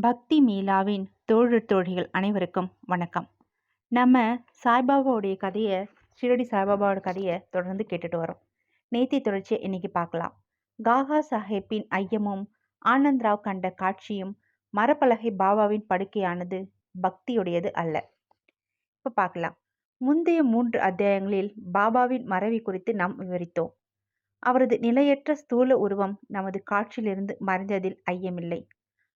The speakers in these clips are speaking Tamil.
பக்தி மீலாவின் தோழர் தோழிகள் அனைவருக்கும் வணக்கம். நம்ம சாய்பாபாவுடைய கதையை ஷிரடி சாய்பாபாவோட கதையை தொடர்ந்து கேட்டுட்டு வரோம். நேத்தி தொடர்ச்சியை இன்னைக்கு பார்க்கலாம். காகா சாஹேப்பின் ஐயமும் ஆனந்த்ராவ் கண்ட காட்சியும் மரப்பலகை பாபாவின் படுக்கையானது பக்தியுடையது அல்ல. இப்போ பார்க்கலாம். முந்தைய மூன்று அத்தியாயங்களில் பாபாவின் மறைவி குறித்து நாம் விவரித்தோம். அவரது நிலையற்ற ஸ்தூல உருவம் நமது காட்சியிலிருந்து மறைந்ததில் ஐயமில்லை.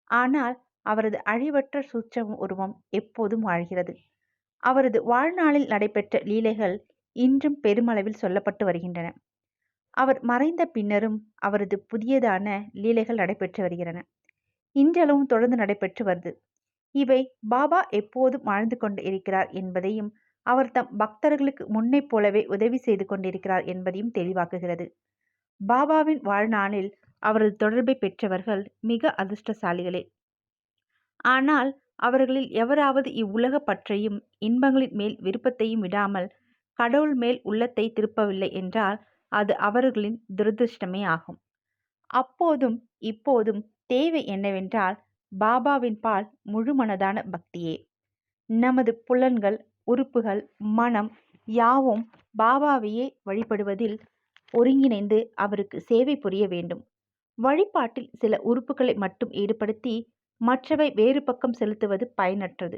ஆனால் அவரது அழிவற்ற சூட்ச உருவம் எப்போதும் வாழ்கிறது. அவரது வாழ்நாளில் நடைபெற்ற லீலைகள் இன்றும் பெருமளவில் சொல்லப்பட்டு வருகின்றன. அவர் மறைந்த பின்னரும் அவரது புதியதான லீலைகள் நடைபெற்று வருகின்றன. இன்றளவும் தொடர்ந்து நடைபெற்று வருது. இவை பாபா எப்போதும் வாழ்ந்து கொண்டு இருக்கிறார் என்பதையும் அவர் தம் பக்தர்களுக்கு முன்னை போலவே உதவி செய்து கொண்டிருக்கிறார் என்பதையும் தெளிவாக்குகிறது. பாபாவின் வாழ்நாளில் அவரது தொடர்பை பெற்றவர்கள் மிக அதிர்ஷ்டசாலிகளே. ஆனால் அவர்களில் எவராவது இவ்வுலக பற்றையும் இன்பங்களின் மேல் விருப்பத்தையும் விடாமல் கடவுள் மேல் உள்ளத்தை திருப்பவில்லை என்றால் அது அவர்களின் துரதிருஷ்டமே ஆகும். அப்போதும் இப்போதும் தேவை என்னவென்றால் பாபாவின் பால் முழுமனதான பக்தியே. நமது புலன்கள் உறுப்புகள் மனம் யாவும் பாபாவையே வழிபடுவதில் ஒருங்கிணைந்து அவருக்கு சேவை புரிய வேண்டும். வழிபாட்டில் சில உறுப்புகளை மட்டும் ஈடுபடுத்தி மற்றவை வேறு பக்கம் செலுத்துவது பயனற்றது.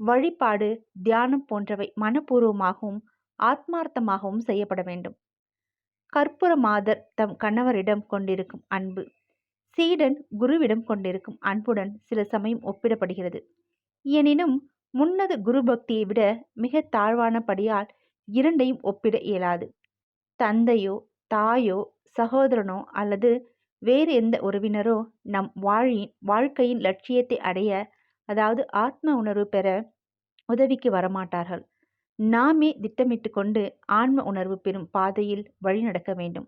வழிபாடு தியானம் போன்றவை மனப்பூர்வமாகவும் ஆத்மார்த்தமாகவும் செய்யப்பட வேண்டும். கற்பூர மாதர் தம் கணவரிடம் கொண்டிருக்கும் அன்பு சீடன் குருவிடம் கொண்டிருக்கும் அன்புடன் சில சமயம் ஒப்பிடப்படுகிறது. எனினும் முன்னது குரு பக்தியை விட மிக தாழ்வானபடியால் இரண்டையும் ஒப்பிட இயலாது. தந்தையோ தாயோ சகோதரனோ அல்லது வேறு எந்த உறவினரோ நம் வாழின் வாழ்க்கையின் லட்சியத்தை அடைய அதாவது ஆத்ம உணர்வு பெற உதவிக்கு வரமாட்டார்கள். நாமே திட்டமிட்டு கொண்டு ஆன்ம உணர்வு பெறும் பாதையில் வழி நடக்க வேண்டும்.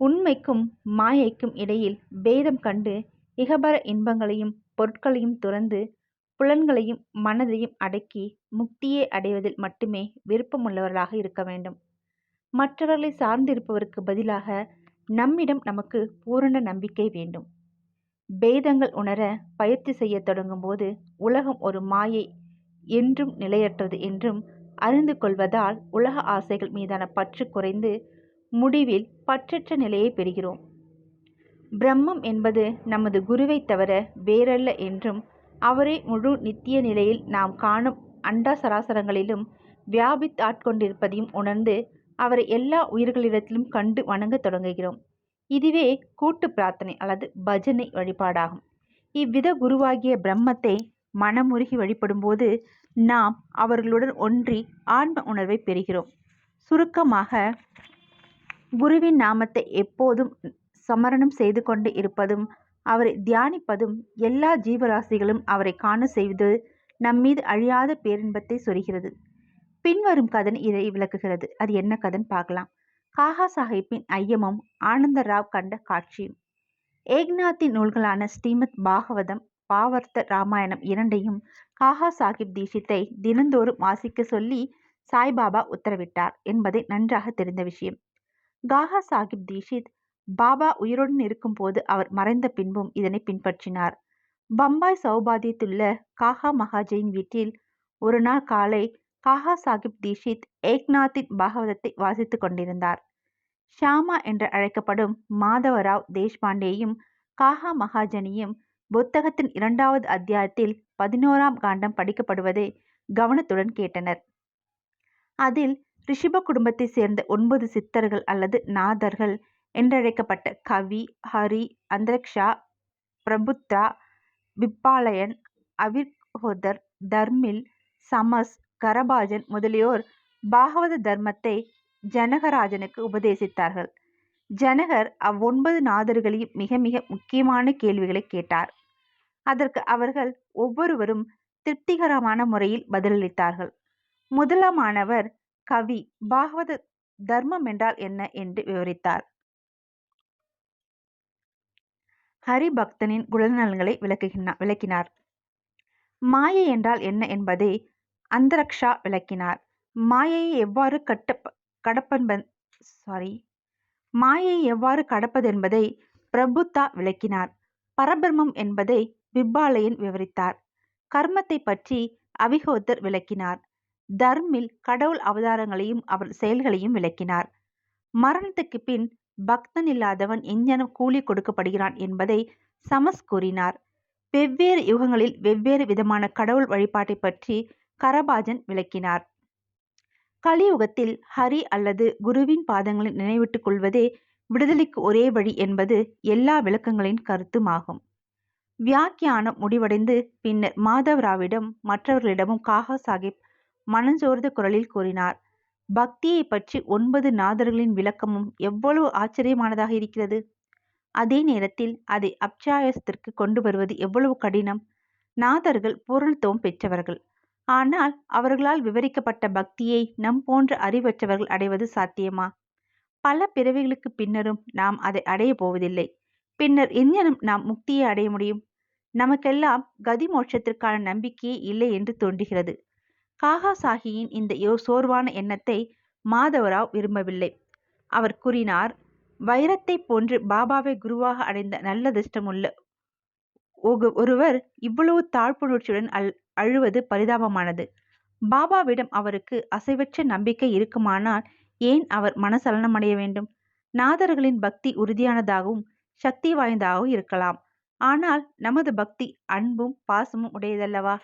உண்மைக்கும் மாயைக்கும் இடையில் பேதம் கண்டு இகபர இன்பங்களையும் பொருட்களையும் துறந்து புலன்களையும் மனதையும் அடக்கி முக்தியை அடைவதில் மட்டுமே விருப்பமுள்ளவர்களாக இருக்க வேண்டும். மற்றவர்களை சார்ந்திருப்பவருக்கு பதிலாக நம்மிடம் நமக்கு பூரண நம்பிக்கை வேண்டும். பேதங்கள் உணர பயிற்சி செய்ய தொடங்கும் போது உலகம் ஒரு மாயை என்றும் நிலையற்றது என்றும் அறிந்து கொள்வதால் உலக ஆசைகள் மீதான பற்று குறைந்து முடிவில் பற்றற்ற நிலையை பெறுகிறோம். பிரம்மம் என்பது நமது குருவை தவிர வேறல்ல என்றும் அவரே முழு நித்திய நிலையில் நாம் காணும் அண்டா சராசரங்களிலும் வியாபித்தாட்கொண்டிருப்பதையும் உணர்ந்து அவரை எல்லா உயிர்களிடத்திலும் கண்டு வணங்க தொடங்குகிறோம். இதுவே கூட்டு பிரார்த்தனை அல்லது பஜனை வழிபாடாகும். இவ்வித குருவாகிய பிரம்மத்தை மனமுருகி வழிபடும்போது நாம் அவர்களுடன் ஒன்றி ஆன்ம உணர்வை பெறுகிறோம். சுருக்கமாக குருவின் நாமத்தை எப்போதும் சமரணம் செய்து கொண்டு இருப்பதும் அவரை தியானிப்பதும் எல்லா ஜீவராசிகளும் அவரை காண செய்வது நம்மீது அழியாத பேரின்பத்தை சொரிகிறது. பின்வரும் கதன் இதை விளக்குகிறது. அது என்ன கதன் பார்க்கலாம். காகா சாஹிப்பின் ஐயமும் ஆனந்தராவ் கண்ட காட்சியும். ஏக்நாத்தின் நூல்களான ஸ்ரீமத் பாகவதம் பாவர்த்த ராமாயணம் இரண்டையும் காகா சாஹிப் தீஷித்தை தினந்தோறும் வாசிக்க சொல்லி சாய்பாபா உத்தரவிட்டார் என்பதை நன்றாக தெரிந்த விஷயம். காகா சாஹிப் தீஷித் பாபா உயிருடன் இருக்கும்போது அவர் மறைந்த பின்பும் இதனை பின்பற்றினார். பம்பாய் சௌபாதியத்துள்ள காகா மகாஜியின் வீட்டில் ஒரு நாள் காலை காகா சாஹிப் தீஷித் ஏக்நாத்தின் பாகவதத்தை வாசித்துக் கொண்டிருந்தார். ஷாமா என்று அழைக்கப்படும் மாதவராவ் தேஷ்பாண்டேயும் காஹா மகாஜனியும் புத்தகத்தின் இரண்டாவது அத்தியாயத்தில் பதினோராம் காண்டம் படிக்கப்படுவதை கவனத்துடன் கேட்டனர். அதில் ரிஷிப குடும்பத்தைச் சேர்ந்த ஒன்பது சித்தர்கள் அல்லது நாதர்கள் என்றழைக்கப்பட்ட கவி ஹரி அந்தரக்ஷா பிரபுத்ரா விப்பாலயன் அவிர்ஹோதர் தர்மில் சமஸ் கரபாஜன் முதலியோர் பாகவத தர்மத்தை ஜனகராஜனுக்கு உபதேசித்தார்கள். ஜனகர் அவ்வொன்பது நாதர்களையும் மிக மிக முக்கியமான கேள்விகளை கேட்டார். அதற்கு அவர்கள் ஒவ்வொருவரும் திருப்திகரமான முறையில் பதிலளித்தார்கள். முதலாமானவர் கவி பாகவத தர்மம் என்றால் என்ன என்று விவரித்தார். ஹரிபக்தனின் குணநலன்களை விளக்குகினா விளக்கினார். மாயை என்றால் என்ன என்பதை அந்தரக்ஷா விளக்கினார். மாயையை எவ்வாறு கட்ட கடப்பன்பன் சாரி மாயை எவ்வாறு கடப்பதென்பதை பிரபுத்தா விளக்கினார். பரபிரமம் என்பதை பிப்பாலயன் விவரித்தார். கர்மத்தை பற்றி அவிகோத்தர் விளக்கினார். தர்மில் கடவுள் அவதாரங்களையும் அவர் செயல்களையும் விளக்கினார். மரணத்துக்கு பின் பக்தன் இல்லாதவன் எஞ்ஞனம் கூலி கொடுக்கப்படுகிறான் என்பதை சமஸ் கூறினார். வெவ்வேறு யுகங்களில் வெவ்வேறு விதமான கடவுள் வழிபாட்டை பற்றி கரபாஜன் விளக்கினார். கலியுகத்தில் ஹரி அல்லது குருவின் பாதங்களை நினைவிட்டுக் கொள்வதே விடுதலைக்கு ஒரே வழி என்பது எல்லா விளக்கங்களின் கருத்துமாகும். வியாக்கியானம் முடிவடைந்து பின்னர் மாதவராவிடம் மற்றவர்களிடமும் காகா சாஹிப் மனஞ்சோர்ந்த குரலில் கூறினார் பக்தியை பற்றி ஒன்பது நாதர்களின் விளக்கமும் எவ்வளவு ஆச்சரியமானதாக இருக்கிறது. அதே நேரத்தில் அதை அப்சாயசத்திற்கு கொண்டு வருவது எவ்வளவு கடினம். நாதர்கள் பூரணத்துவம் பெற்றவர்கள். ஆனால் அவர்களால் விவரிக்கப்பட்ட பக்தியை நம் போன்ற அறிவற்றவர்கள் அடைவது சாத்தியமா? பல பிறவிகளுக்கு பின்னரும் நாம் அதை அடைய போவதில்லை. பின்னர் எஞ்ஞனம் நாம் முக்தியை அடைய முடியும்? நமக்கெல்லாம் கதி மோட்சத்திற்கான நம்பிக்கையே இல்லை என்று தோன்றுகிறது. காகா சாஹியின் இந்த யோ சோர்வான எண்ணத்தை மாதவராவ் விரும்பவில்லை. அவர் கூறினார் வைரத்தை போன்று பாபாவை குருவாக அடைந்த நல்ல திஷ்டமுள்ள ஒருவர் இவ்வளவு தாழ்ப்புணர்ச்சியுடன் அல் அழுவது பரிதாபமானது. பாபாவிடம் அவருக்கு அசைவற்ற நம்பிக்கை இருக்குமானால் ஏன் அவர் மனசலனமடைய வேண்டும்? நாதர்களின் பக்தி உறுதியானதாகவும் சக்தி வாய்ந்ததாகவும் இருக்கலாம். ஆனால் நமது பக்தி அன்பும் பாசமும் உடையதல்லவா?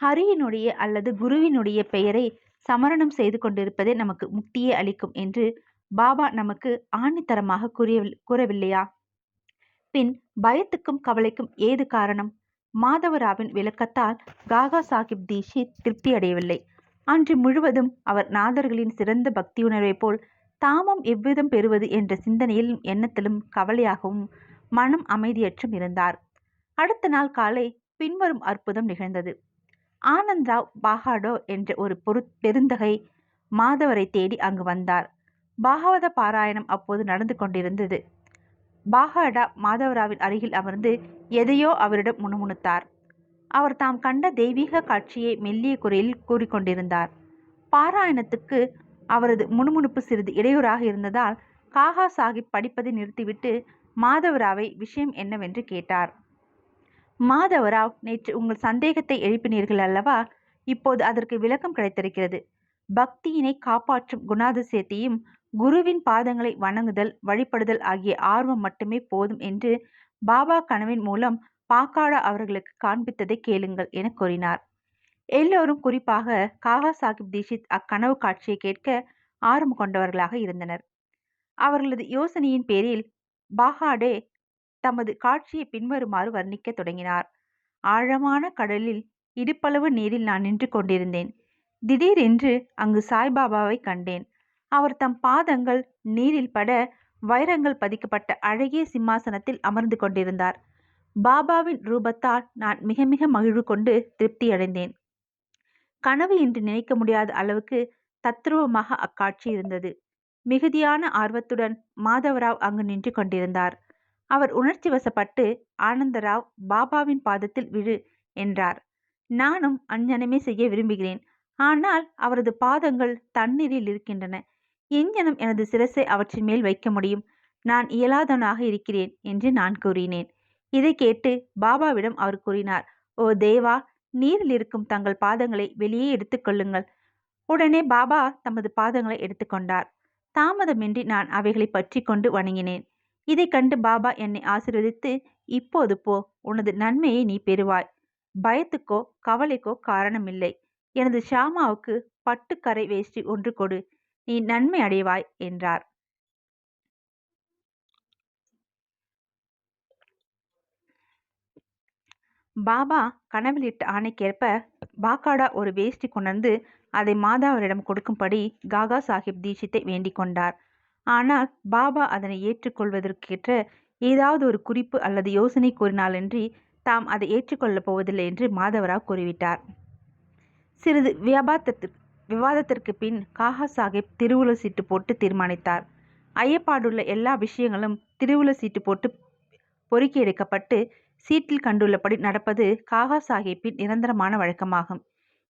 ஹரியினுடைய அல்லது குருவினுடைய பெயரை சமரணம் செய்து கொண்டிருப்பதே நமக்கு முக்தியை அளிக்கும் என்று பாபா நமக்கு ஆணித்தரமாக கூறிய கூறவில்லையா? பின் பயத்துக்கும் கவலைக்கும் ஏது காரணம்? மாதவராவின் விளக்கத்தால் காகா சாஹிப் தீஷித் திருப்தி அடையவில்லை அன்று முழுவதும் அவர் நாதர்களின் சிறந்த பக்தியுணர்வை போல் தாமும் எவ்விதம் பெறுவது என்ற சிந்தனையிலும் எண்ணத்திலும் கவலையாகவும் மனம் அமைதியற்றும் இருந்தார். அடுத்த நாள் காலை பின்வரும் அற்புதம் நிகழ்ந்தது. ஆனந்த்ராவ் பாகாடோ என்ற ஒரு பொரு பெருந்தகை மாதவரை தேடி அங்கு வந்தார். பாகவத பாராயணம் அப்போது நடந்து கொண்டிருந்தது. பாகாடா மாதவராவின் அருகில் அமர்ந்து எதையோ அவரிடம் முணுமுணுத்தார். அவர் தாம் கண்ட தெய்வீக காட்சியை மெல்லிய குறையில் கூறிக்கொண்டிருந்தார். பாராயணத்துக்கு அவரது முணுமுணுப்பு சிறிது இடையூறாக இருந்ததால் காகா சாஹிப் படிப்பதை நிறுத்திவிட்டு மாதவராவை விஷயம் என்னவென்று கேட்டார். மாதவராவ் நேற்று உங்கள் சந்தேகத்தை எழுப்பினீர்கள் அல்லவா? இப்போது அதற்கு விளக்கம் கிடைத்திருக்கிறது. பக்தியினை காப்பாற்றும் குணாதிசயத்தையும் குருவின் பாதங்களை வணங்குதல் வழிபடுதல் ஆகிய ஆர்வம் மட்டுமே போதும் என்று பாபா கனவின் மூலம் பாக்காடா அவர்களுக்கு காண்பித்ததை கேளுங்கள் என கூறினார். எல்லோரும் குறிப்பாக காகா சாஹிப் தீஷித் அக்கனவு காட்சியை கேட்க ஆர்வம் கொண்டவர்களாக இருந்தனர். அவர்களது யோசனையின் பேரில் பாகாடே தமது காட்சியை பின்வருமாறு வர்ணிக்க தொடங்கினார். ஆழமான கடலில் இடுப்பளவு நீரில் நான் நின்று கொண்டிருந்தேன். திடீரென்று அங்கு சாய்பாபாவை கண்டேன். அவர் தம் பாதங்கள் நீரில் பட வைரங்கள் பதிக்கப்பட்ட அழகிய சிம்மாசனத்தில் அமர்ந்து கொண்டிருந்தார். பாபாவின் ரூபத்தால் நான் மிக மிக மகிழ்வு கொண்டு திருப்தி அடைந்தேன். கனவு என்று நினைக்க முடியாத அளவுக்கு தத்ரூபமாக அக்காட்சி இருந்தது. மிகுதியான ஆர்வத்துடன் மாதவராவ் அங்கு நின்று கொண்டிருந்தார். அவர் உணர்ச்சி வசப்பட்டு ஆனந்தராவ் பாபாவின் பாதத்தில் விழு என்றார். நானும் அஞ்ஞனமே செய்ய விரும்புகிறேன். ஆனால் அவரது பாதங்கள் தண்ணீரில் இருக்கின்றன. எஞ்ஞனம் எனது சிரசை அவற்றின் மேல் வைக்க முடியும். நான் இயலாதவனாக இருக்கிறேன் என்று நான் கூறினேன். இதை கேட்டு பாபாவிடம் அவர் கூறினார் ஓ தேவா நீரில் இருக்கும் தங்கள் பாதங்களை வெளியே எடுத்துக்கொள்ளுங்கள் உடனே பாபா தமது பாதங்களை எடுத்துக்கொண்டார் தாமதமின்றி நான் அவைகளை பற்றி கொண்டு வணங்கினேன். இதை கண்டு பாபா என்னை ஆசிர்வதித்து இப்போது போ உனது நன்மையை நீ பெறுவாய். பயத்துக்கோ கவலைக்கோ காரணமில்லை. எனது ஷாமாவுக்கு பட்டுக்கரை வேஷ்டி ஒன்று கொடு. நீ நன்மை அடைவாய் என்றார். பாபா கனவிலிட்ட ஆணைக்கேற்ப பாக்காடா ஒரு வேஷ்டி கொணர்ந்து அதை மாதாவரிடம் கொடுக்கும்படி காகா சாஹிப் தீட்சித்தை வேண்டிக் கொண்டார். ஆனால் பாபா அதனை ஏற்றுக்கொள்வதற்கேற்ற ஏதாவது ஒரு குறிப்பு அல்லது யோசனை கூறினாலின்றி தாம் அதை ஏற்றுக்கொள்ளப் போவதில்லை என்று மாதவராவ் கூறிவிட்டார். சிறிது வியாபாரத்திற்கு விவாதத்திற்கு பின் காகா சாஹிப் திருவுள சீட்டு போட்டு தீர்மானித்தார். ஐயப்பாடுள்ள எல்லா விஷயங்களும் திருவுள சீட்டு போட்டு பொறுக்கி எடுக்கப்பட்டு சீட்டில் கண்டுள்ளபடி நடப்பது காகா சாஹிப்பின் நிரந்தரமான வழக்கமாகும்.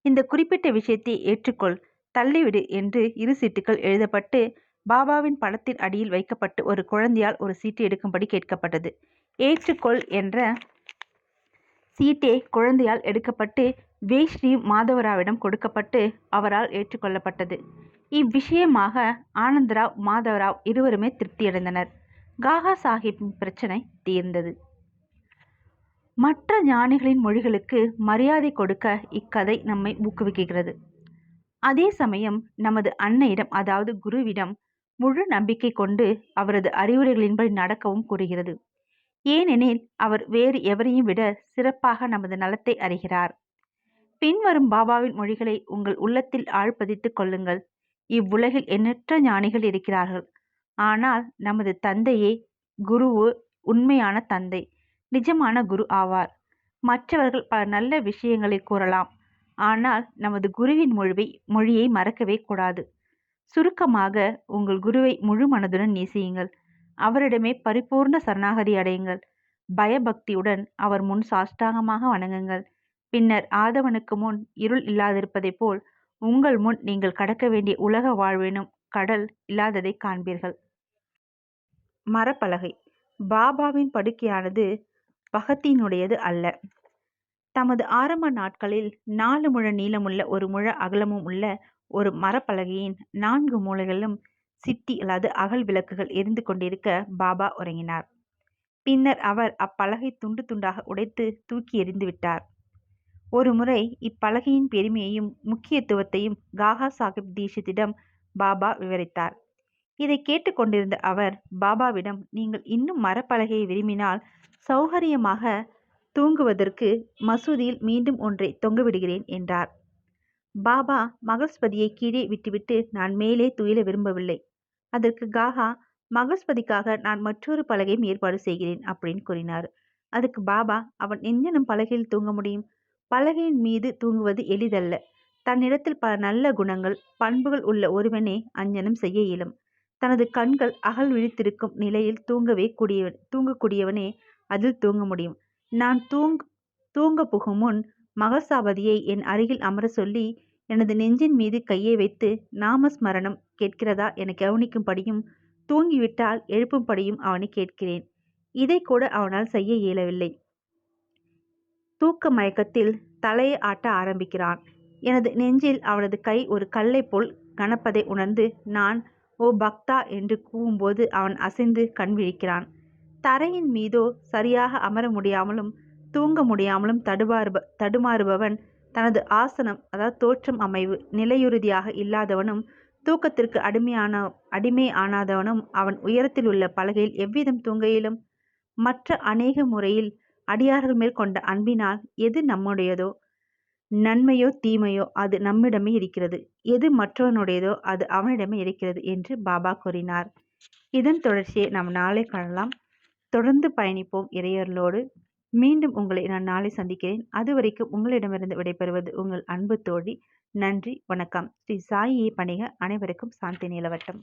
இந்த குறிப்பிட்ட விஷயத்தை ஏற்றுக்கொள் தள்ளிவிடு என்று இரு சீட்டுகள் எழுதப்பட்டு பாபாவின் படத்தின் அடியில் வைக்கப்பட்டு ஒரு குழந்தையால் ஒரு சீட்டு எடுக்கும்படி கேட்கப்பட்டது. ஏற்றுக்கொள் என்ற சீட்டே குழந்தையால் எடுக்கப்பட்டு வேஷ்டி மாதவராவிடம் கொடுக்கப்பட்டு அவரால் ஏற்றுக்கொள்ளப்பட்டது. இவ்விஷயமாக ஆனந்தராவ் மாதவராவ் இருவருமே திருப்தியடைந்தனர். காகா சாஹிப்பின் பிரச்சனை தீர்ந்தது. மற்ற ஞானிகளின் மொழிகளுக்கு மரியாதை கொடுக்க இக்கதை நம்மை ஊக்குவிக்கிறது. அதே சமயம் நமது அன்னையிடம் அதாவது குருவிடம் முழு நம்பிக்கை கொண்டு அவரது அறிவுரைகளின்படி நடக்கவும் கூறுகிறது. ஏனெனில் அவர் வேறு எவரையும் விட சிறப்பாக நமது நலத்தை அறிகிறார். பின்வரும் பாபாவின் மொழிகளை உங்கள் உள்ளத்தில் ஆழ்பதித்துக் கொள்ளுங்கள். இவ்வுலகில் எண்ணற்ற ஞானிகள் இருக்கிறார்கள். ஆனால் நமது தந்தையே குருவு உண்மையான தந்தை நிஜமான குரு ஆவார். மற்றவர்கள் பல நல்ல விஷயங்களை கூறலாம். ஆனால் நமது குருவின் மொழிவை மொழியை மறக்கவே கூடாது. சுருக்கமாக உங்கள் குருவை முழு மனதுடன் நேசியுங்கள். அவரிடமே பரிபூர்ண சரணாகதி அடையுங்கள். பயபக்தியுடன் அவர் முன் சாஷ்டாங்கமாக வணங்குங்கள். பின்னர் ஆதவனுக்கு முன் இருள் இல்லாதிருப்பதைப் போல் உங்கள் முன் நீங்கள் கடக்க வேண்டிய உலக வாழ்வினும் கடல் இல்லாததை காண்பீர்கள். மரப்பலகை. பாபாவின் படுக்கையானது பகத்தினுடையது அல்ல. தமது ஆரம்ப நாட்களில் நாலு முழ நீளமுள்ள ஒரு முழ அகலமும் உள்ள ஒரு மரப்பலகையின் நான்கு மூலைகளிலும் சிட்டி அல்லது அகல் விளக்குகள் எரிந்து கொண்டிருக்க பாபா உறங்கினார். பின்னர் அவர் அப்பலகை துண்டு துண்டாக உடைத்து தூக்கி எறிந்து விட்டார். ஒரு முறை இப்பலகையின் பெருமையையும் முக்கியத்துவத்தையும் காகா சாஹிப் தீஷித்திடம் பாபா விவரித்தார். இதை கேட்டுக்கொண்டிருந்த அவர் பாபாவிடம் நீங்கள் இன்னும் மரப்பலகையை விரும்பினால் சௌகரியமாக தூங்குவதற்கு மசூதியில் மீண்டும் ஒன்றை தொங்கவிடுகிறேன் என்றார். பாபா மகஸ்பதியை கீழே விட்டுவிட்டு நான் மேலே துயில விரும்பவில்லை. அதற்கு காகா மகஸ்பதிக்காக நான் மற்றொரு பலகையும் ஏற்பாடு செய்கிறேன் அப்படின்னு கூறினார். அதுக்கு பாபா அவன் எங்கனும் பலகையில் தூங்க முடியும்? பலகையின் மீது தூங்குவது எளிதல்ல. தன்னிடத்தில் பல நல்ல குணங்கள் பண்புகள் உள்ள ஒருவனே அஞ்சனம் செய்ய இயலும். தனது கண்கள் அகல் விழித்திருக்கும் நிலையில் தூங்கவே கூடியவன் தூங்கக்கூடியவனே அதில் தூங்க முடியும். நான் தூங் தூங்க புகும் முன் மகசாபதியை என் அருகில் அமர சொல்லி எனது நெஞ்சின் மீது கையை வைத்து நாமஸ்மரணம் கேட்கிறதா என கவனிக்கும்படியும் தூங்கிவிட்டால் எழுப்பும்படியும் அவனை கேட்கிறேன். இதை கூட அவனால் செய்ய இயலவில்லை. தூக்க மயக்கத்தில் தலையை ஆட்ட ஆரம்பிக்கிறான். எனது நெஞ்சில் அவனது கை ஒரு கல்லை போல் கனப்பதை உணர்ந்து நான் ஓ பக்தா என்று கூவும்போது அவன் அசைந்து கண் விழிக்கிறான். தரையின் மீதோ சரியாக அமர முடியாமலும் தூங்க முடியாமலும் தடுமாறுப தடுமாறுபவன் தனது ஆசனம் அதாவது தோற்றம் அமைவு நிலையுறுதியாக இல்லாதவனும் தூக்கத்திற்கு அடிமையான அடிமை ஆனாதவனும் அவன் உயரத்தில் உள்ள பலகையில் எவ்விதம் தூங்கையிலும் மற்ற அநேக முறையில் அடியார்கள் மேல் கொண்ட அன்பினால் எது நம்முடையதோ? நன்மையோ தீமையோ அது நம்மிடமே இருக்கிறது. எது மற்றவனுடையதோ அது அவனிடமே இருக்கிறது என்று பாபா கூறினார். இதன் தொடர்ச்சியை நாம் நாளை காணலாம். தொடர்ந்து பயணிப்போம் இறையர்களோடு மீண்டும் உங்களை நான் நாளை சந்திக்கிறேன். அதுவரைக்கும் உங்களிடமிருந்து விடைபெறுவது உங்கள் அன்பு தோழி. நன்றி வணக்கம். ஸ்ரீ சாயியை பணிக. அனைவருக்கும் சாந்தி நிலவட்டம்.